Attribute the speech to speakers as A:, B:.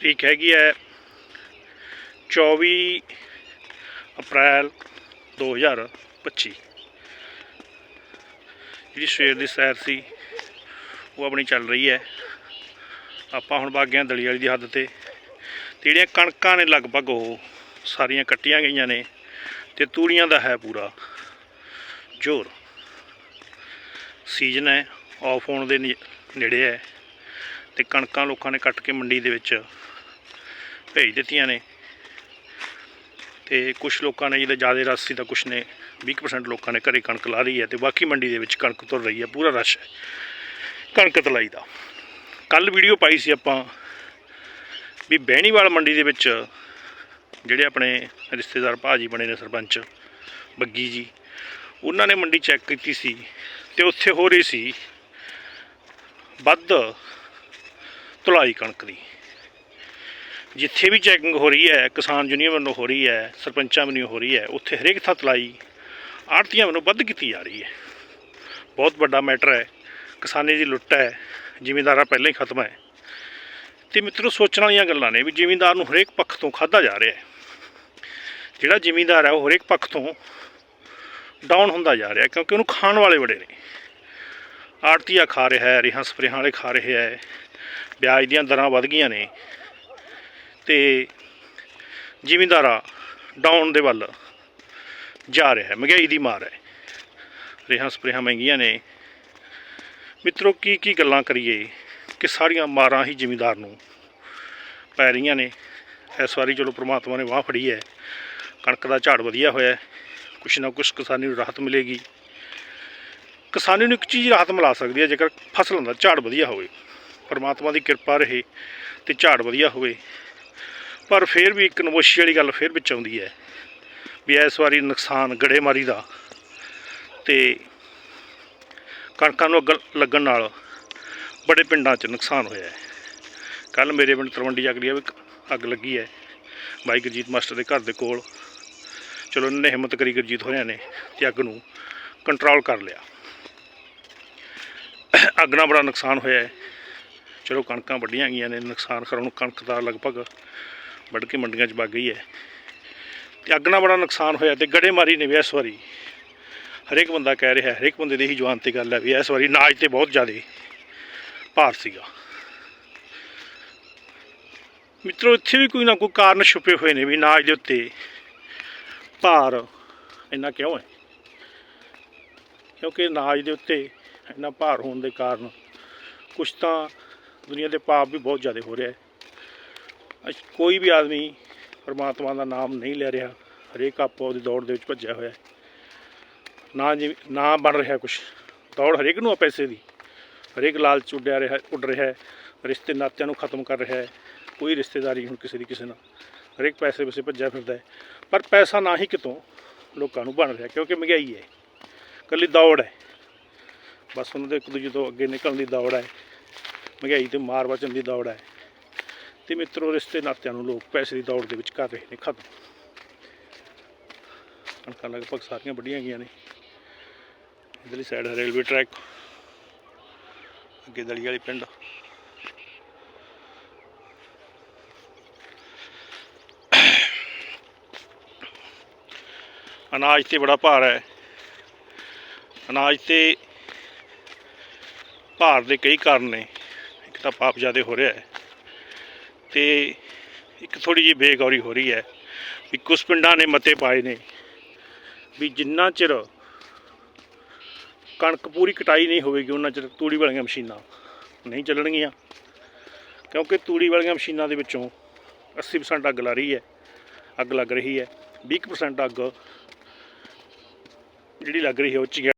A: ਤਰੀਕ ਹੈਗੀ ਹੈ 24 ਅਪ੍ਰੈਲ 2025 ਜਿਹੜੀ ਸਵੇਰ ਦੀ ਸੈਰ ਸੀ, ਉਹ ਆਪਣੀ ਚੱਲ ਰਹੀ ਹੈ। ਆਪਾਂ ਹੁਣ ਬਾਗਿਆਂ ਦਲੀ ਵਾਲੀ ਦੀ ਹੱਦ ਤੇ ਤੇ ਜਿਹੜੀਆਂ ਕਣਕਾਂ ਨੇ ਲਗਭਗ ਉਹ ਸਾਰੀਆਂ ਕੱਟੀਆਂ ਗਈਆਂ ਨੇ ਤੇ ਤੂੜੀਆਂ ਦਾ ਹੈ ਪੂਰਾ। ਜ਼ੋਰ। ਸੀਜ਼ਨ ਹੈ ਆਫ ਹੋਣ ਦੇ ਨੇੜੇ ਹੈ ਤੇ ਕਣਕਾਂ ਲੋਕਾਂ ਨੇ ਕੱਟ ਕੇ ਮੰਡੀ ਦੇ ਵਿੱਚ ਭੇਜ ਦਿੱਤੀਆਂ ਨੇ। ਤੇ ਕੁਝ ਲੋਕਾਂ ਨੇ ਜਿਹਦੇ ਜ਼ਿਆਦਾ ਰਸ ਸੀ ਤਾਂ ਕੁਝ ਨੇ 20% ਲੋਕਾਂ ਨੇ ਘਰੇ ਕਣਕ ਲਾ ਰਹੀ ਹੈ ਤੇ ਬਾਕੀ ਮੰਡੀ ਦੇ ਵਿੱਚ ਕਣਕ ਤੁਰ ਰਹੀ ਹੈ, ਪੂਰਾ ਰਸ਼ ਹੈ ਕਣਕ ਤਲਾਈ ਦਾ। ਕੱਲ ਵੀਡੀਓ ਪਾਈ ਸੀ ਆਪਾਂ ਵੀ ਬਹਿਣੀਵਾਲ ਮੰਡੀ ਦੇ ਵਿੱਚ ਜਿਹੜੇ ਆਪਣੇ ਰਿਸ਼ਤੇਦਾਰ ਭਾਜੀ ਬਣੇ ਨੇ ਸਰਪੰਚ ਬੱਗੀ ਜੀ, ਉਹਨਾਂ ਨੇ ਮੰਡੀ ਚੈੱਕ ਕੀਤੀ ਸੀ ਤੇ ਉੱਥੇ ਹੋ ਰਹੀ ਸੀ ਵੱਧ ਤੁਲਾਈ ਕਣਕ ਦੀ। ਜਿੱਥੇ ਵੀ ਚੈਕਿੰਗ ਹੋ ਰਹੀ ਹੈ, ਕਿਸਾਨ ਯੂਨੀਅਨ ਵੱਲੋਂ ਹੋ ਰਹੀ ਹੈ, ਸਰਪੰਚਾਂ ਵੱਲੋਂ ਹੋ ਰਹੀ ਹੈ, ਉੱਥੇ ਹਰੇਕ ਥਾਂ ਤਲਾਈ ਆੜਤੀਆਂ ਵੱਲੋਂ ਵੱਧ ਕੀਤੀ ਜਾ ਰਹੀ ਹੈ। ਬਹੁਤ ਵੱਡਾ ਮੈਟਰ ਹੈ, ਕਿਸਾਨੀ ਦੀ ਲੁੱਟ ਹੈ, ਜ਼ਿਮੀਂਦਾਰਾਂ ਪਹਿਲਾਂ ਹੀ ਖਤਮ ਹੈ। ਤੇ ਮਿੱਤਰੋ, ਸੋਚਣ ਵਾਲੀਆਂ ਗੱਲਾਂ ਨੇ ਵੀ ਜ਼ਿਮੀਂਦਾਰ ਨੂੰ ਹਰੇਕ ਪੱਖ ਤੋਂ ਖਾਦਾ ਜਾ ਰਿਹਾ ਹੈ। ਜਿਹੜਾ ਜ਼ਿਮੀਂਦਾਰ ਹੈ, ਉਹ ਹਰੇਕ ਪੱਖ ਤੋਂ ਡਾਊਨ ਹੁੰਦਾ ਜਾ ਰਿਹਾ ਕਿਉਂਕਿ ਉਹਨੂੰ ਖਾਣ ਵਾਲੇ ਬੜੇ ਨੇ। ਆੜਤੀਆ ਖਾ ਰਿਹਾ ਹੈ, ਰਿਹਾਂ ਸਪਰੇਹਾਂ ਵਾਲੇ ਖਾ ਰਹੇ ਹੈ, ਵਿਆਜ ਦੀਆਂ ਦਰਾਂ ਵਧ ਗਈਆਂ ਨੇ। ਤੇ ਜ਼ਿਮੀਂਦਾਰਾ ਡਾਊਨ ਦੇ ਵੱਲ ਜਾ ਰਿਹਾ ਹੈ, ਮਹਿੰਗਾਈ ਦੀ ਮਾਰ ਹੈ। ਰੇਹਾਂ ਸਪਰੇਹਾਂ ਮਹਿੰਗੀਆਂ ਨੇ। ਮਿੱਤਰੋ, ਕੀ ਕੀ ਗੱਲਾਂ ਕਰੀਏ ਕਿ ਸਾਰੀਆਂ ਮਾਰਾਂ ਹੀ ਜ਼ਿਮੀਂਦਾਰ ਨੂੰ ਪੈ ਰਹੀਆਂ ਨੇ। ਇਸ ਵਾਰੀ ਚਲੋ ਪ੍ਰਮਾਤਮਾ ਨੇ ਵਾਹ ਫੜੀ ਹੈ। ਕਣਕ ਦਾ ਝਾੜ ਵਧੀਆ ਹੋਇਆ ਕੁਛ ਨਾ ਕੁਛ ਕਿਸਾਨੀ ਨੂੰ ਰਾਹਤ ਮਿਲੇਗੀ। ਕਿਸਾਨੀ ਨੂੰ ਇੱਕ ਚੀਜ਼ ਰਾਹਤ ਮਿਲਾ ਸਕਦੀ ਹੈ, ਜੇਕਰ ਫਸਲਾਂ ਦਾ ਝਾੜ ਵਧੀਆ ਹੋਵੇ। ਪਰਮਾਤਮਾ ਦੀ ਕਿਰਪਾ ਰਹੇ ਤੇ ਝਾੜ ਵਧੀਆ ਹੋਵੇ। ਪਰ ਫਿਰ ਵੀ ਇੱਕ ਨਮੋਸ਼ੀ ਵਾਲੀ ਗੱਲ ਫਿਰ ਵਿੱਚ ਆਉਂਦੀ ਹੈ ਵੀ ਇਸ ਵਾਰੀ ਨੁਕਸਾਨ ਗੜੇਮਾਰੀ ਦਾ ਤੇ ਕਣਕਾਂ ਨੂੰ ਅੱਗ ਲੱਗਣ ਨਾਲ ਬੜੇ ਪਿੰਡਾਂ 'ਚ ਨੁਕਸਾਨ ਹੋਇਆ ਹੈ। ਕੱਲ ਮੇਰੇ ਪਿੰਡ ਤਰਵੰਡੀ ਜਗਲੀਆ ਵੀ ਅੱਗ ਲੱਗੀ ਹੈ। ਬਾਈ ਗੁਰਜੀਤ ਮਾਸਟਰ ਦੇ ਘਰ ਦੇ ਕੋਲ। ਚਲੋ ਇਹਨਾਂ ਨੇ ਹਿੰਮਤ ਕਰੀ ਗੁਰਜੀਤ ਹੋਰਿਆਂ ਨੇ ਤੇ ਅੱਗ ਨੂੰ ਕੰਟਰੋਲ ਕਰ ਲਿਆ। ਅੱਗ ਨਾਲ ਬੜਾ ਨੁਕਸਾਨ ਹੋਇਆ ਹੈ। ਚਲੋ ਕਣਕਾਂ ਵੱਡੀਆਂ ਗਈਆਂ ਨੇ, ਨੁਕਸਾਨ ਕਰਨ ਨੂੰ ਕਣਕ ਦਾ ਲਗਭਗ ਵੱਢ ਕੇ ਮੰਡੀਆਂ 'ਚ ਵਗ ਗਈ ਹੈ। ਤੇ ਅੱਗ ਨਾਲ ਬੜਾ ਨੁਕਸਾਨ ਹੋਇਆ ਤੇ ਗੜੇਮਾਰੀ ਨੇ ਵੀ ਇਸ ਵਾਰੀ। ਹਰੇਕ ਬੰਦਾ ਕਹਿ ਰਿਹਾ, ਹਰੇਕ ਬੰਦੇ ਦੀ ਹੀ ਜਵਾਨ ਤੇ ਗੱਲ ਹੈ ਵੀ ਇਸ ਵਾਰੀ ਨਾਜ ਤੇ ਬਹੁਤ ਜ਼ਿਆਦਾ ਭਾਰ ਸੀਗਾ। ਮਿੱਤਰੋ, ਇੱਥੇ ਵੀ ਕੋਈ ਨਾ ਕੋਈ ਕਾਰਨ ਛੁਪੇ ਹੋਏ ਨੇ ਵੀ ਨਾਜ ਦੇ ਉੱਤੇ ਭਾਰ ਇੰਨਾ ਕਿਉਂ ਹੈ? ਕਿਉਂਕਿ ਨਾਜ ਦੇ ਉੱਤੇ ਇੰਨਾ ਭਾਰ ਹੋਣ ਦੇ ਕਾਰਨ ਕੁਛ ਤਾਂ ਦੁਨੀਆ ਦੇ ਪਾਪ ਵੀ ਬਹੁਤ ਜ਼ਿਆਦਾ ਹੋ ਰਿਹਾ ਹੈ। ਕੋਈ ਵੀ ਆਦਮੀ ਪਰਮਾਤਮਾ ਦਾ ਨਾਮ ਨਹੀਂ ਲੈ ਰਿਹਾ, ਹਰੇਕ ਆਪੋ ਆਪਦੀ ਦੌੜ ਦੇ ਵਿੱਚ ਭੱਜਿਆ ਹੋਇਆ ਨਾ ਜਿਵੇਂ ਨਾ ਬਣ ਰਿਹਾ ਕੁਛ। ਦੌੜ ਹਰੇਕ ਨੂੰ ਆ ਪੈਸੇ ਦੀ। ਹਰੇਕ ਲਾਲਚ ਉੱਡਿਆ ਰਿਹਾ, ਉੱਡ ਰਿਹਾ ਹੈ। ਰਿਸ਼ਤੇ ਨਾਤਿਆਂ ਨੂੰ ਖਤਮ ਕਰ ਰਿਹਾ ਹੈ। ਕੋਈ ਰਿਸ਼ਤੇਦਾਰੀ ਹੁਣ ਕਿਸੇ ਦੀ ਕਿਸੇ ਨਾਲ। ਹਰੇਕ ਪੈਸੇ ਪਿੱਛੇ ਭੱਜਿਆ ਫਿਰਦਾ ਹੈ। ਪਰ ਪੈਸਾ ਨਾ ਹੀ ਕਿਤੋਂ ਲੋਕਾਂ ਨੂੰ ਬਣ ਰਿਹਾ, ਕਿਉਂਕਿ ਮਹਿੰਗਾਈ ਹੈ। ਇਕੱਲੀ ਦੌੜ ਹੈ। ਬਸ ਉਹਨਾਂ ਦੇ ਇੱਕ ਦੂਜੇ ਤੋਂ ਅੱਗੇ ਨਿਕਲਣ ਦੀ ਦੌੜ ਹੈ। ਮਹਿੰਗਾਈ ਤੇ ਮਾਰ ਬਚਣ ਦੀ ਦੌੜ ਹੈ। ਤੇ ਮਿੱਤਰੋ, ਰਿਸ਼ਤੇ ਨਾਤਿਆਂ ਨੂੰ ਲੋਕ ਪੈਸੇ ਦੀ ਦੌੜ ਦੇ ਵਿੱਚ ਕਰ ਰਹੇ ਨੇ, ਖਤਮ। ਕਣਕਾਂ ਲਗਭਗ ਸਾਰੀਆਂ ਵੱਡੀਆਂ ਗਈਆਂ ਨੇ। ਇਧਰਲੀ ਸਾਈਡ ਹੈ ਰੇਲਵੇ ਟਰੈਕ ਅੱਗੇ ਦਲੀ ਵਾਲੀ ਪਿੰਡ। ਅਨਾਜ ਤੇ ਬੜਾ ਭਾਰ ਹੈ। ਅਨਾਜ ਤੇ ਭਾਰ ਦੇ ਕਈ ਕਾਰਨ ਨੇ। ਇੱਕ ਤਾਂ ਪਾਪ ਜ਼ਿਆਦਾ ਹੋ ਰਿਹਾ ਹੈ। ਤੇ ਇੱਕ ਥੋੜੀ ਜਿਹੀ ਬੇਗੌਰੀ ਹੋ ਰਹੀ ਹੈ ਵੀ ਕੁਝ ਪਿੰਡਾਂ ਨੇ ਮਤੇ ਪਾਏ ਨੇ ਵੀ ਜਿੰਨਾ ਚਿਰ ਕਣਕ ਪੂਰੀ ਕਟਾਈ ਨਹੀਂ ਹੋਵੇਗੀ, ਉਹਨਾਂ ਚਿਰ ਤੂੜੀ ਵਾਲੀਆਂ ਮਸ਼ੀਨਾਂ ਨਹੀਂ ਚੱਲਣਗੀਆਂ। ਕਿਉਂਕਿ ਤੂੜੀ ਵਾਲੀਆਂ ਮਸ਼ੀਨਾਂ ਦੇ ਵਿੱਚੋਂ 80% ਅੱਗ ਲਾ ਰਹੀ ਹੈ, ਅੱਗ ਲੱਗ ਰਹੀ ਹੈ 20% ਅੱਗ ਜਿਹੜੀ ਲੱਗ ਰਹੀ ਹੈ ਉਹ 'ਚ